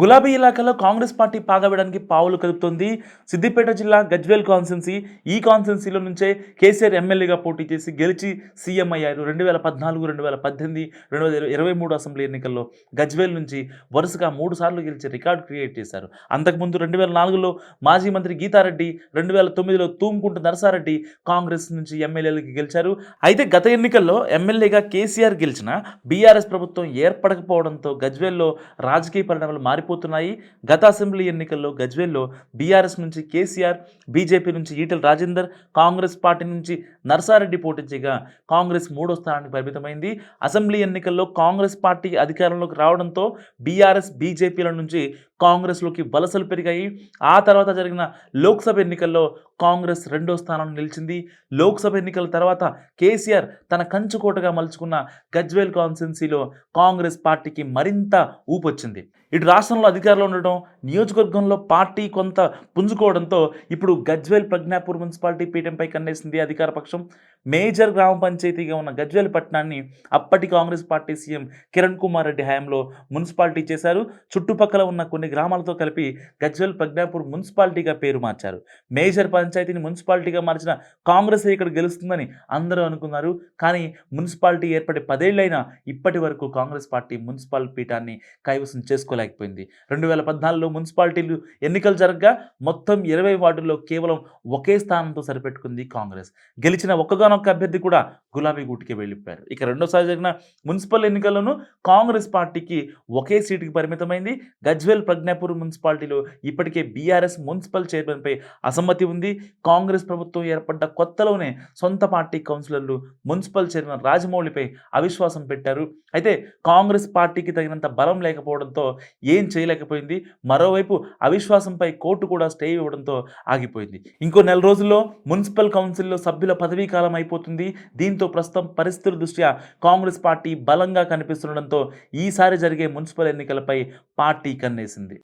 గులాబీ ఇలాకాలో కాంగ్రెస్ పార్టీ పాగవేయడానికి పావులు కదుపుతోంది. సిద్దిపేట జిల్లా గజ్వేల్ కాన్స్టెన్సీ. ఈ కాన్స్టెన్సీలో నుంచే కేసీఆర్ ఎమ్మెల్యేగా పోటీ చేసి గెలిచి సీఎం అయ్యారు. రెండు వేల పద్నాలుగు రెండు వేల పద్దెనిమిది రెండు వేల ఇరవై మూడు అసెంబ్లీ ఎన్నికల్లో గజ్వేల్ నుంచి వరుసగా మూడు సార్లు గెలిచి రికార్డు క్రియేట్ చేశారు. అంతకుముందు రెండు వేల నాలుగులో మాజీ మంత్రి గీతారెడ్డి రెండు వేల తొమ్మిదిలో తూంకుంట నరసారెడ్డి కాంగ్రెస్ నుంచి ఎమ్మెల్యేలకి గెలిచారు. అయితే గత ఎన్నికల్లో ఎమ్మెల్యేగా కేసీఆర్ గెలిచిన బీఆర్ఎస్ ప్రభుత్వం ఏర్పడకపోవడంతో గజ్వేల్లో రాజకీయ పరిణామాలు మారిపోతున్నాయి. గత అసెంబ్లీ ఎన్నికల్లో గజ్వేల్లో బీఆర్ఎస్ నుంచి కేసీఆర్ బీజేపీ నుంచి ఈటెల రాజేందర్ కాంగ్రెస్ పార్టీ నుంచి నర్సారెడ్డి పోటించగా కాంగ్రెస్ మూడో స్థానానికి పరిమితమైంది. అసెంబ్లీ ఎన్నికల్లో కాంగ్రెస్ పార్టీ అధికారంలోకి రావడంతో బీఆర్ఎస్ బీజేపీల నుంచి కాంగ్రెస్లోకి వలసలు పెరిగాయి. ఆ తర్వాత జరిగిన లోక్సభ ఎన్నికల్లో కాంగ్రెస్ రెండో స్థానంలో నిలిచింది. లోక్సభ ఎన్నికల తర్వాత కేసీఆర్ తన కంచుకోటగా మలుచుకున్న గజ్వేల్ కాన్స్టిట్యున్సీలో కాంగ్రెస్ పార్టీకి మరింత ఊపొచ్చింది. ఇటు రాష్ట్రం రాష్ట్రంలో అధికారంలో ఉండడం నియోజకవర్గంలో పార్టీ కొంత పుంజుకోవడంతో ఇప్పుడు గజ్వేల్ ప్రజ్ఞాపూర్ మున్సిపాలిటీ పీఠంపై కన్నేసింది అధికార పక్షం. మేజర్ గ్రామ పంచాయతీగా ఉన్న గజ్వేల్ పట్టణాన్ని అప్పటి కాంగ్రెస్ పార్టీ సీఎం కిరణ్ కుమార్ రెడ్డి హయాంలో మున్సిపాలిటీ చేశారు. చుట్టుపక్కల ఉన్న కొన్ని గ్రామాలతో కలిపి గజ్వేల్ ప్రజ్ఞాపూర్ మున్సిపాలిటీగా పేరు మార్చారు. మేజర్ పంచాయతీని మున్సిపాలిటీగా మార్చిన కాంగ్రెస్ ఇక్కడ గెలుస్తుందని అందరూ అనుకున్నారు. కానీ మున్సిపాలిటీ ఏర్పడే పదేళ్ళైనా ఇప్పటి వరకు కాంగ్రెస్ పార్టీ మున్సిపల్ పీఠాన్ని కైవసం చేసుకోలేకపోయింది. రెండు వేల పద్నాలుగులో మున్సిపాలిటీలు ఎన్నికలు జరగగా మొత్తం ఇరవై వార్డుల్లో కేవలం ఒకే స్థానంతో సరిపెట్టుకుంది కాంగ్రెస్. గెలిచిన ఒక్కగానొక్క అభ్యర్థి కూడా గులాబీ గూటికి వెళ్ళిపోయారు. ఇక రెండోసారి జరిగిన మున్సిపల్ ఎన్నికల్లోనూ కాంగ్రెస్ పార్టీకి ఒకే సీటుకి పరిమితమైంది. గజ్వేల్ ప్రజ్ఞాపూర్ మున్సిపాలిటీలో ఇప్పటికే బీఆర్ఎస్ మున్సిపల్ చైర్మన్పై అసమ్మతి ఉంది. కాంగ్రెస్ ప్రభుత్వం ఏర్పడ్డ కొత్తలోనే సొంత పార్టీ కౌన్సిలర్లు మున్సిపల్ చైర్మన్ రాజమౌళిపై అవిశ్వాసం పెట్టారు. అయితే కాంగ్రెస్ పార్టీకి తగినంత బలం లేకపోవడంతో ఏం చేయలేకపోయింది. మరోవైపు అవిశ్వాసంపై కోర్టు కూడా స్టే ఇవ్వడంతో ఆగిపోయింది. ఇంకో నెల రోజుల్లో మున్సిపల్ కౌన్సిల్లో సభ్యుల పదవీ కాలం అయిపోతుంది. దీంతో ప్రస్తుతం పరిస్థితుల దృష్ట్యా కాంగ్రెస్ పార్టీ బలంగా కనిపిస్తుండడంతో ఈసారి జరిగే మున్సిపల్ ఎన్నికలపై పార్టీ కన్నేసింది.